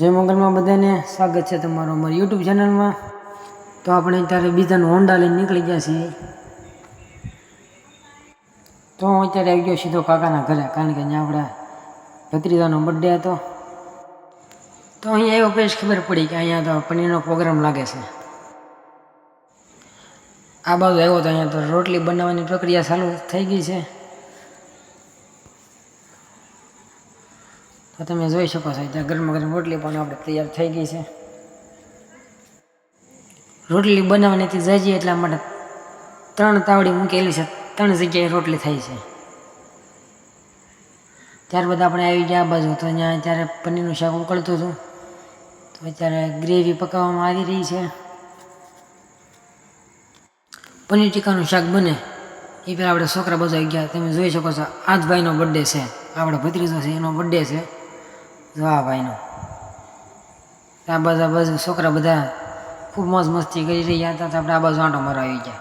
જય મંગલમાં બધાને સ્વાગત છે તમારું અમારી યુટ્યુબ ચેનલમાં. તો આપણે અત્યારે બીજાનું હોન્ડા લઈને નીકળી ગયા છીએ. તો હું અત્યારે આવી ગયો સીધો કાકાના ઘરે, કારણ કે અહીંયા આપણા ભત્રીજાનો બર્થડે હતો. તો અહીંયા એવો પછી ખબર પડી કે અહીંયા તો પનીરનો પ્રોગ્રામ લાગે છે. આ બાજુ આવ્યો તો અહીંયા તો રોટલી બનાવવાની પ્રક્રિયા ચાલુ થઈ ગઈ છે. તો તમે જોઈ શકો છો, ત્યાં ગરમા ગરમ રોટલી પણ આપણે તૈયાર થઈ ગઈ છે. રોટલી બનાવવાની જાજી એટલા માટે ત્રણ તાવડી મૂકેલી છે, ત્રણ જગ્યાએ રોટલી થઈ છે. ત્યારબાદ આપણે આવી ગયા આ બાજુ, તો અહીંયા અત્યારે પનીરનું શાક ઉકળતું હતું. તો અત્યારે ગ્રેવી પકાવવામાં આવી રહી છે. પનીર ટીકાનું શાક બને, એ પહેલાં આપણે છોકરા બધા આવી ગયા. તમે જોઈ શકો છો આજ ભાઈનો બર્થડે છે, આપણો ભત્રીજો છે, એનો બર્થડે છે. જો આ ભાઈનો આ બાજુ આ બાજુ છોકરા બધા ખૂબ મોજ મસ્તી કરી રહ્યા હતા તો આપણે આ બાજુ આંટો આવી ગયા.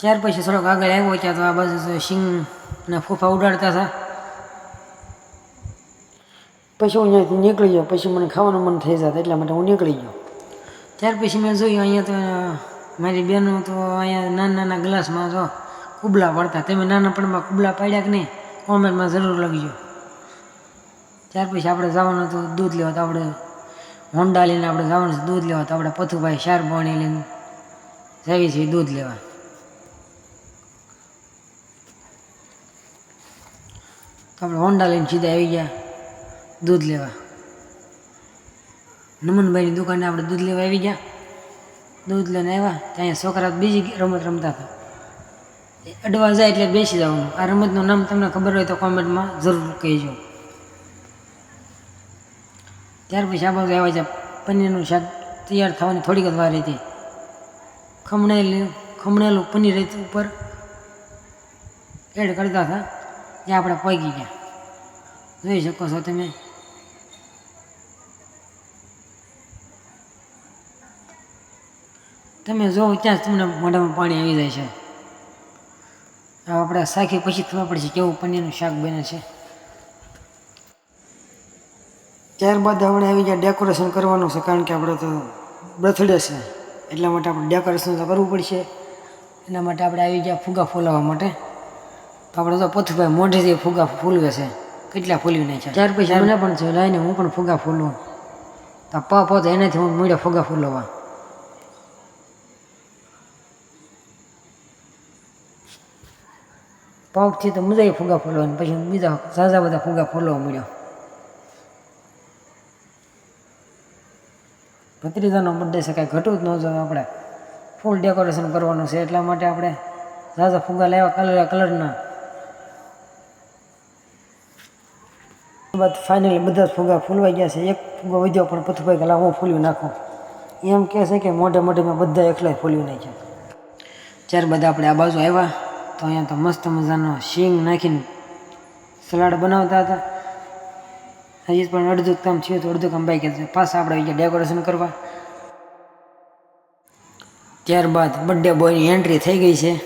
ત્યાર પછી થોડોક આગળ આવ્યો ત્યાં તો આ બાજુ તો સિંગના ફૂફા ઉડાડતા હતા. પછી હું અહીંયાથી નીકળી ગયો, પછી મને ખાવાનું મન થઈ જતું એટલા માટે હું નીકળી ગયો. ત્યાર પછી મેં જોયું અહીંયા તો મારી બહેનો તો અહીંયા નાના નાના ગ્લાસમાં જો કુબલા પડતા તમે નાનાપણમાં કુબલા પાડ્યા કે નહીં? કોમેન્ટમાં જરૂર લખજો. ત્યાર પછી આપણે જવાનું હતું દૂધ લેવા તો આપણે હોન્ડા લઈને આપણે જવાનું છે દૂધ લેવા તો આપણે પથુભાઈ શાર પાણી લઈને જઈએ છીએ દૂધ લેવા. તો આપણે હોન્ડા લઈને સીધા આવી ગયા દૂધ લેવા. નમનભાઈની દુકાને આપણે દૂધ લેવા આવી ગયા. દૂધ લઈને આવ્યા ત્યાં છોકરા બીજી રમત રમતા હતા. અડવા જાય એટલે બેસી જવાનું. આ રમતનું નામ તમને ખબર હોય તો કોમેન્ટમાં જરૂર કહેજો. ત્યાર પછી આ આવે છે. પનીરનું શાક તૈયાર થવાની થોડીક જ વાર હતી. ખમણેલું ખમણેલું પનીર ઉપર. એડ કરતા હતા. ત્યાં આપણે પગી ગયા. જોઈ શકો છો તમે. તમે જોવો ત્યાં જ તમને મોઢામાં પાણી આવી જાય છે. આપણે શાખી પછી ખબર પડશે કેવું પનીરનું શાક બને છે. ત્યારબાદ આપણે આવી ગયા ડેકોરેશન કરવાનું છે કારણ કે આપણે તો બર્થડે છે. એટલા માટે આપણે ડેકોરેશન તો કરવું પડશે. એના માટે આપણે આવી ગયા ફુગા ફૂલાવવા માટે. તો આપણે તો પથુભાઈ મોઢેથી ફુગા ફૂલવે છે. કેટલા ફૂલવી નાખ્યા ત્યાર પછી મને પણ છે લઈને હું પણ ફુગા ફૂલું. તો પ પ તો એનાથી હું મળ્યા ફુગા ફૂલવા. પગથી તો મજા ફુગા ફૂલવાની પછી બીજા સાજા બધા ફુગા ફૂલવા મળ્યો. ભત્રીજાનો બર્થડે છે, કાંઈ ઘટવું જ ન જોઈએ આપણે. ફૂલ ડેકોરેશન કરવાનું છે, એટલા માટે આપણે ઝાઝા ફુગા લાવ્યા કલર કલરના બાદ ફાઇનલી બધા જ ફુગા ફૂલવાઈ ગયા છે. એક ફુગો વધ્યો પણ પથુભાઈ કલા હું ફૂલ્યું નાખું. એમ કહે છે કે મોઢે મોઢે મેં બધા એકલા ફૂલ્યું નાખ્યા. ત્યારબાદ આપણે આ બાજુ આવ્યા, તો અહીંયા તો મસ્ત મજાનો શીંગ નાખીને સલાડ બનાવતા હતા. હજી પણ અડધું કામ થયું તો અડધું કામ બાકી હતું પાછા આપણે ડેકોરેશન કરવા. ત્યારબાદ બર્થડે બોયની એન્ટ્રી થઈ ગઈ છે.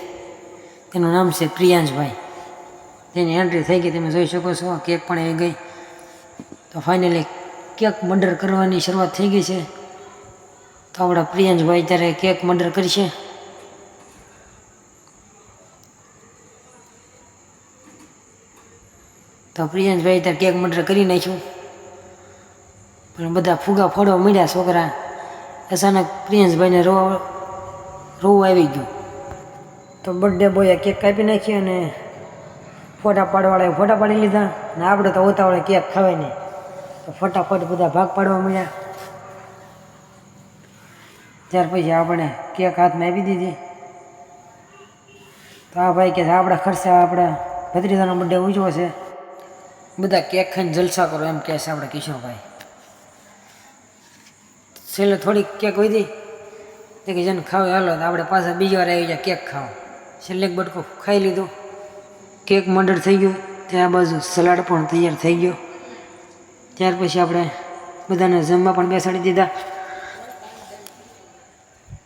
તેનું નામ છે પ્રિયાંશભાઈ. તેની એન્ટ્રી થઈ ગઈ, તમે જોઈ શકો છો, કેક પણ આવી ગઈ. તો ફાઇનલી કેક મર્ડર કરવાની શરૂઆત થઈ ગઈ છે. તો આપણા પ્રિયાંશભાઈ ત્યારે કેક મર્ડર કરશે. તો પ્રિયાંશભાઈ ત્યાં કેક મર્ડર કરી નાખ્યું. પણ બધા ફુગા ફોડવા મળ્યા છોકરા. અચાનક પ્રિયાંશભાઈને રો, રોવું આવી ગયું. તો બર્થડે બોયે કેક કાપી નાખી અને ફોટા પાડવાળાએ ફોટા પાડી લીધા. ને આપણે તો ઉતાવળે કેક ખાવાય નહીં. તો ફટાફટ બધા ભાગ પાડવા મળ્યા. ત્યાર પછી આપણે કેક હાથમાં આપી દીધી. તો આ ભાઈ કે આપણા ખર્ચે આપણા ભત્રીજાનો બર્થડે ઉજવો છે. બધા કેક ખાઈને જલસા કરો એમ કહે છે આપણે કિશોરભાઈ. છેલ્લે થોડીક કેક વધી તે કે જેને ખાવ હાલો, તો આપણે પાછા બીજી વાર આવી જાય કેક ખાવા. છેલ્લે એક બટકો ખાઈ લીધો. કેક મંડળ થઈ ગયું. ત્યાં બાજુ સલાડ પણ તૈયાર થઈ ગયો. ત્યાર પછી આપણે બધાને જમવા પણ બેસાડી દીધા.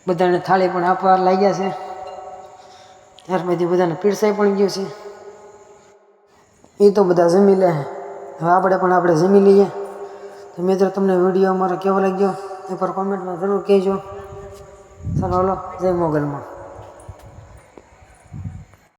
બધાને થાળી પણ આપવા લાગ્યા છે. ત્યાર પછી બધાને પીરસાઈ પણ ગયું છે. એ તો બધા જમી લે. હવે આપણે પણ આપણે જમી લઈએ. તો મિત્રો, તમને વીડિયો અમારો કેવો લાગ્યો? એ પર કોમેન્ટમાં જરૂર કહેજો. ચાલો હલો જય મોગલમાં.